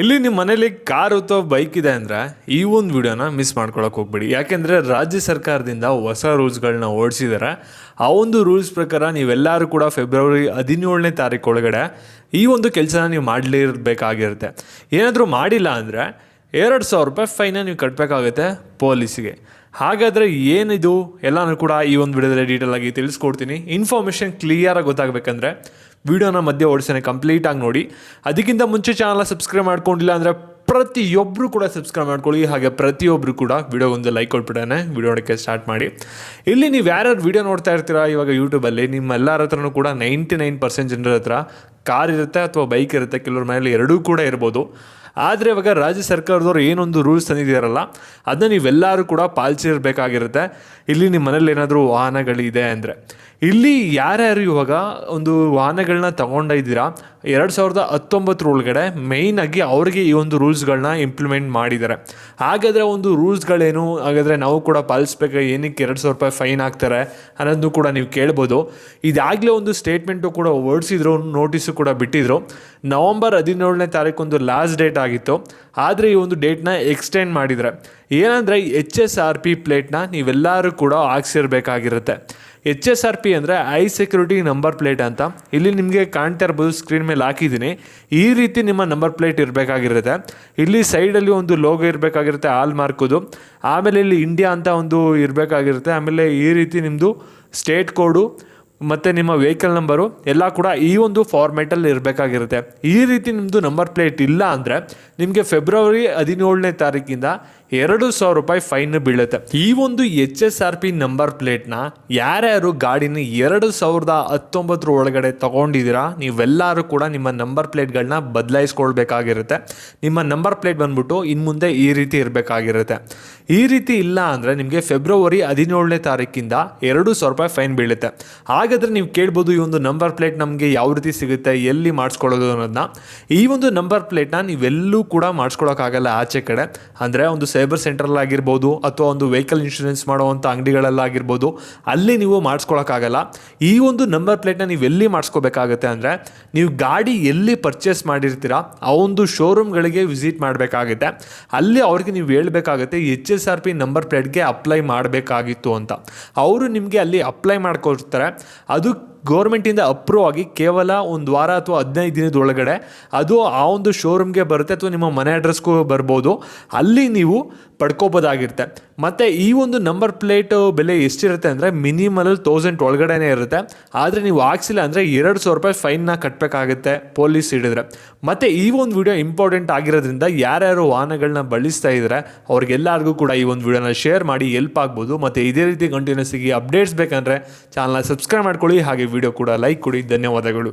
ಇಲ್ಲಿ ನಿಮ್ಮ ಮನೇಲಿ ಕಾರ್ ಅಥವಾ ಬೈಕ್ ಇದೆ ಅಂದರೆ ಈ ಒಂದು ವಿಡಿಯೋನ ಮಿಸ್ ಮಾಡ್ಕೊಳಕ್ಕೆ ಹೋಗ್ಬೇಡಿ. ಯಾಕೆಂದರೆ ರಾಜ್ಯ ಸರ್ಕಾರದಿಂದ ಹೊಸ ರೂಲ್ಸ್ಗಳನ್ನ ಓಡಿಸಿದ್ದಾರೆ ಆ ಒಂದು ರೂಲ್ಸ್ ಪ್ರಕಾರ ನೀವೆಲ್ಲರೂ ಕೂಡ ಫೆಬ್ರವರಿ ಹದಿನೇಳನೇ ತಾರೀಕು ಒಳಗಡೆ ಈ ಒಂದು ಕೆಲಸನ ನೀವು ಮಾಡಲಿರ್ಬೇಕಾಗಿರುತ್ತೆ. ಏನಾದರೂ ಮಾಡಿಲ್ಲ ಅಂದರೆ ಎರಡು ಸಾವಿರ ರೂಪಾಯಿ ಫೈನ ನೀವು ಕಟ್ಟಬೇಕಾಗುತ್ತೆ ಪೊಲೀಸಿಗೆ. ಹಾಗಾದರೆ ಏನಿದು? ಎಲ್ಲನೂ ಕೂಡ ಈ ಒಂದು ವಿಡಿಯೋದಲ್ಲಿ ಡೀಟೇಲ್ ಆಗಿ ತಿಳಿಸ್ಕೊಡ್ತೀನಿ. ಇನ್ಫಾರ್ಮೇಷನ್ ಕ್ಲಿಯರಾಗಿ ಗೊತ್ತಾಗಬೇಕಂದ್ರೆ ವಿಡಿಯೋನ ಮಧ್ಯೆ ಓಡಿಸೋಣ ಕಂಪ್ಲೀಟಾಗಿ ನೋಡಿ. ಅದಕ್ಕಿಂತ ಮುಂಚೆ ಚಾನಲ್ನ ಸಬ್ಸ್ಕ್ರೈಬ್ ಮಾಡ್ಕೊಂಡಿಲ್ಲ ಅಂದರೆ ಪ್ರತಿಯೊಬ್ಬರು ಕೂಡ ಸಬ್ಸ್ಕ್ರೈಬ್ ಮಾಡ್ಕೊಳ್ಳಿ. ಹಾಗೆ ಪ್ರತಿಯೊಬ್ಬರು ಕೂಡ ವಿಡಿಯೋ ಒಂದು ಲೈಕ್ ಕೊಟ್ಬಿಡೋಣ ವಿಡಿಯೋಕ್ಕೆ ಸ್ಟಾರ್ಟ್ ಮಾಡಿ. ಇಲ್ಲಿ ನೀವು ಯಾರ್ಯಾರು ವಿಡಿಯೋ ನೋಡ್ತಾ ಇರ್ತೀರಾ? ಇವಾಗ ಯೂಟ್ಯೂಬಲ್ಲಿ ನಿಮ್ಮೆಲ್ಲರ ಹತ್ರನೂ ಕೂಡ ನೈಂಟಿ ನೈನ್ ಪರ್ಸೆಂಟ್ ಜನರ ಹತ್ರ ಕಾರ್ ಇರುತ್ತೆ ಅಥವಾ ಬೈಕ್ ಇರುತ್ತೆ. ಕೆಲವ್ರ ಮನೇಲಿ ಎರಡೂ ಕೂಡ ಇರ್ಬೋದು. ಆದರೆ ಇವಾಗ ರಾಜ್ಯ ಸರ್ಕಾರದವ್ರು ಏನೊಂದು ರೂಲ್ಸ್ ತಂದಿದ್ದಾರಲ್ಲ ಅದನ್ನ ನೀವೆಲ್ಲರೂ ಕೂಡ ಪಾಲಿಸಿರ್ಬೇಕಾಗಿರುತ್ತೆ. ಇಲ್ಲಿ ನಿಮ್ಮ ಮನೇಲಿ ಏನಾದರೂ ವಾಹನಗಳಿದೆ ಅಂದರೆ. ಇಲ್ಲಿ ಯಾರ್ಯಾರು ಇವಾಗ ಒಂದು ವಾಹನಗಳನ್ನ ತಗೊಂಡಿದ್ದೀರಾ ಎರಡು ಸಾವಿರದ ಹತ್ತೊಂಬತ್ತರ ಒಳಗಡೆ ಮೇಯ್ನಾಗಿ ಅವರಿಗೆ ಈ ಒಂದು ರೂಲ್ಸ್ಗಳನ್ನ ಇಂಪ್ಲಿಮೆಂಟ್ ಮಾಡಿದ್ದಾರೆ. ಹಾಗಾದರೆ ಒಂದು ರೂಲ್ಸ್ಗಳೇನು ಹಾಗಾದರೆ ನಾವು ಕೂಡ ಪಾಲಿಸ್ಬೇಕು? ಏನಕ್ಕೆ ಎರಡು ಸಾವಿರ ರೂಪಾಯಿ ಫೈನ್ ಹಾಕ್ತಾರೆ ಅನ್ನೋದನ್ನು ಕೂಡ ನೀವು ಕೇಳ್ಬೋದು. ಇದಾಗಲೇ ಒಂದು ಸ್ಟೇಟ್ಮೆಂಟು ಕೂಡ ಹೊರಡಿಸಿದ್ರು ನೋಟಿಸು ಕೂಡ ಬಿಟ್ಟಿದ್ರು. ನವಂಬರ್ ಹದಿನೇಳನೇ ತಾರೀಕು ಒಂದು ಲಾಸ್ಟ್ ಡೇಟ್ ಆಗಿತ್ತು. ಆದರೆ ಈ ಒಂದು ಡೇಟ್ನ ಎಕ್ಸ್ಟೆಂಡ್ ಮಾಡಿದರೆ. ಏನಂದರೆ ಎಚ್ ಎಸ್ ಆರ್ ಪಿ ಪ್ಲೇಟ್ನ ನೀವೆಲ್ಲರೂ ಕೂಡ ಹಾಕ್ಸಿರ್ಬೇಕಾಗಿರುತ್ತೆ. ಎಚ್ ಎಸ್ ಆರ್ ಪಿ ಅಂದರೆ ಐ ಸೆಕ್ಯೂರಿಟಿ ನಂಬರ್ ಪ್ಲೇಟ್ ಅಂತ. ಇಲ್ಲಿ ನಿಮಗೆ ಕಾಣ್ತಾ ಇರ್ಬೋದು ಸ್ಕ್ರೀನ್ ಮೇಲೆ ಹಾಕಿದ್ದೀನಿ. ಈ ರೀತಿ ನಿಮ್ಮ ನಂಬರ್ ಪ್ಲೇಟ್ ಇರಬೇಕಾಗಿರುತ್ತೆ. ಇಲ್ಲಿ ಸೈಡಲ್ಲಿ ಒಂದು ಲೋಗೋ ಇರಬೇಕಾಗಿರುತ್ತೆ ಆಲ್ ಮಾರ್ಕುದು. ಆಮೇಲೆ ಇಲ್ಲಿ ಇಂಡಿಯಾ ಅಂತ ಒಂದು ಇರಬೇಕಾಗಿರುತ್ತೆ. ಆಮೇಲೆ ಈ ರೀತಿ ನಿಮ್ಮದು ಸ್ಟೇಟ್ ಕೋಡು ಮತ್ತು ನಿಮ್ಮ ವೆಹಿಕಲ್ ನಂಬರು ಎಲ್ಲ ಕೂಡ ಈ ಒಂದು ಫಾರ್ಮೆಟಲ್ಲಿ ಇರಬೇಕಾಗಿರುತ್ತೆ. ಈ ರೀತಿ ನಿಮ್ಮದು ನಂಬರ್ ಪ್ಲೇಟ್ ಇಲ್ಲ ಅಂದರೆ ನಿಮಗೆ ಫೆಬ್ರವರಿ ಹದಿನೇಳನೇ ತಾರೀಕಿಂದ ಎರಡು ಸಾವಿರ ರೂಪಾಯಿ ಫೈನ್ ಬೀಳುತ್ತೆ. ಈ ಒಂದು H S R P number ಪ್ಲೇಟ್ನ ಯಾರ್ಯಾರು ಗಾಡಿನ ಎರಡು ಸಾವಿರದ ಹತ್ತೊಂಬತ್ತರ ಒಳಗಡೆ ತೊಗೊಂಡಿದ್ದೀರಾ, ನೀವೆಲ್ಲರೂ ಕೂಡ ನಿಮ್ಮ ನಂಬರ್ ಪ್ಲೇಟ್ಗಳನ್ನ ಬದಲಾಯಿಸ್ಕೊಳ್ಬೇಕಾಗಿರುತ್ತೆ. ನಿಮ್ಮ ನಂಬರ್ ಪ್ಲೇಟ್ ಬಂದ್ಬಿಟ್ಟು ಇನ್ನು ಮುಂದೆ ಈ ರೀತಿ ಇರಬೇಕಾಗಿರುತ್ತೆ. ಈ ರೀತಿ ಇಲ್ಲ ಅಂದರೆ ನಿಮಗೆ ಫೆಬ್ರವರಿ ಹದಿನೇಳನೇ ತಾರೀಕಿಂದ ಎರಡು ಸಾವಿರ ರೂಪಾಯಿ ಫೈನ್ ಬೀಳುತ್ತೆ. ಹಾಗಾದರೆ ನೀವು ಕೇಳ್ಬೋದು, ಈ ಒಂದು ನಂಬರ್ ಪ್ಲೇಟ್ ನಮಗೆ ಯಾವ ರೀತಿ ಸಿಗುತ್ತೆ, ಎಲ್ಲಿ ಮಾಡಿಸ್ಕೊಳ್ಳೋದು ಅನ್ನೋದನ್ನ ಈ ಒಂದು ನಂಬರ್ ಪ್ಲೇಟ್ನ ನೀವೆಲ್ಲೂ ಕೂಡ ಮಾಡಿಸ್ಕೊಳ್ಳೋಕ್ಕಾಗಲ್ಲ ಆಚೆ ಕಡೆ. ಅಂದರೆ ಒಂದು ಸೈಬರ್ ಸೆಂಟ್ರಲ್ಲಾಗಿರ್ಬೋದು ಅಥವಾ ಒಂದು ವೆಹಿಕಲ್ ಇನ್ಶೂರೆನ್ಸ್ ಮಾಡುವಂಥ ಅಂಗಡಿಗಳಲ್ಲಾಗಿರ್ಬೋದು ಅಲ್ಲಿ ನೀವು ಮಾಡಿಸ್ಕೊಳ್ಳೋಕ್ಕಾಗಲ್ಲ. ಈ ಒಂದು ನಂಬರ್ ಪ್ಲೇಟ್ನ ನೀವು ಎಲ್ಲಿ ಮಾಡಿಸ್ಕೋಬೇಕಾಗತ್ತೆ ಅಂದರೆ, ನೀವು ಗಾಡಿ ಎಲ್ಲಿ ಪರ್ಚೇಸ್ ಮಾಡಿರ್ತೀರಾ, ಆ ಒಂದು ಶೋರೂಮ್ಗಳಿಗೆ ವಿಸಿಟ್ ಮಾಡಬೇಕಾಗುತ್ತೆ. ಅಲ್ಲಿ ಅವ್ರಿಗೆ ನೀವು ಹೇಳಬೇಕಾಗುತ್ತೆ H S R P number ಪ್ಲೇಟ್ಗೆ ಅಪ್ಲೈ ಮಾಡಬೇಕಾಗಿತ್ತು ಅಂತ. ಅವರು ನಿಮಗೆ ಅಲ್ಲಿ ಅಪ್ಲೈ ಮಾಡ್ಕೊಳ್ತಾರೆ ಅದು ಗೌರ್ಮೆಂಟಿಂದ ಅಪ್ರೂವ್ ಆಗಿ ಕೇವಲ ಒಂದು ವಾರ ಅಥವಾ ಹದಿನೈದು ದಿನದ ಒಳಗಡೆ ಅದು ಆ ಒಂದು ಶೋರೂಮ್ಗೆ ಬರುತ್ತೆ ಅಥವಾ ನಿಮ್ಮ ಮನೆ ಅಡ್ರೆಸ್ಗೂ ಬರ್ಬೋದು. ಅಲ್ಲಿ ನೀವು ಪಡ್ಕೋಬೋದಾಗಿರುತ್ತೆ. ಮತ್ತು ಈ ಒಂದು ನಂಬರ್ ಪ್ಲೇಟು ಬೆಲೆ ಎಷ್ಟಿರುತ್ತೆ ಅಂದರೆ ಮಿನಿಮಲಲ್ಲಿ ತೌಸಂಡ್ ಒಳಗಡೆನೇ ಇರುತ್ತೆ. ಆದರೆ ನೀವು ಹಾಕ್ಸಿಲ್ಲ ಅಂದರೆ ಎರಡು ಸಾವಿರ ರೂಪಾಯಿ ಫೈನ್ನ ಕಟ್ಟಬೇಕಾಗುತ್ತೆ ಪೊಲೀಸ್ ಹಿಡಿದ್ರೆ. ಮತ್ತು ಈ ಒಂದು ವಿಡಿಯೋ ಇಂಪಾರ್ಟೆಂಟ್ ಆಗಿರೋದ್ರಿಂದ ಯಾರ್ಯಾರು ವಾಹನಗಳನ್ನ ಬಳಸ್ತಾ ಇದ್ದಾರೆ ಅವ್ರಿಗೆಲ್ಲರಿಗೂ ಕೂಡ ಈ ಒಂದು ವಿಡಿಯೋನ ಶೇರ್ ಮಾಡಿ ಎಲ್ಪ್ ಆಗ್ಬೋದು. ಮತ್ತು ಇದೇ ರೀತಿ ಕಂಟಿನ್ಯೂಸ್ ಆಗಿ ಅಪ್ಡೇಟ್ಸ್ ಬೇಕಂದರೆ ಚಾನಲ್ನ ಸಬ್ಸ್ಕ್ರೈಬ್ ಮಾಡ್ಕೊಳ್ಳಿ. ಹಾಗೆ ವಿಡಿಯೋ ಕೂಡ ಲೈಕ್ ಕೊಡಿ. ಧನ್ಯವಾದಗಳು.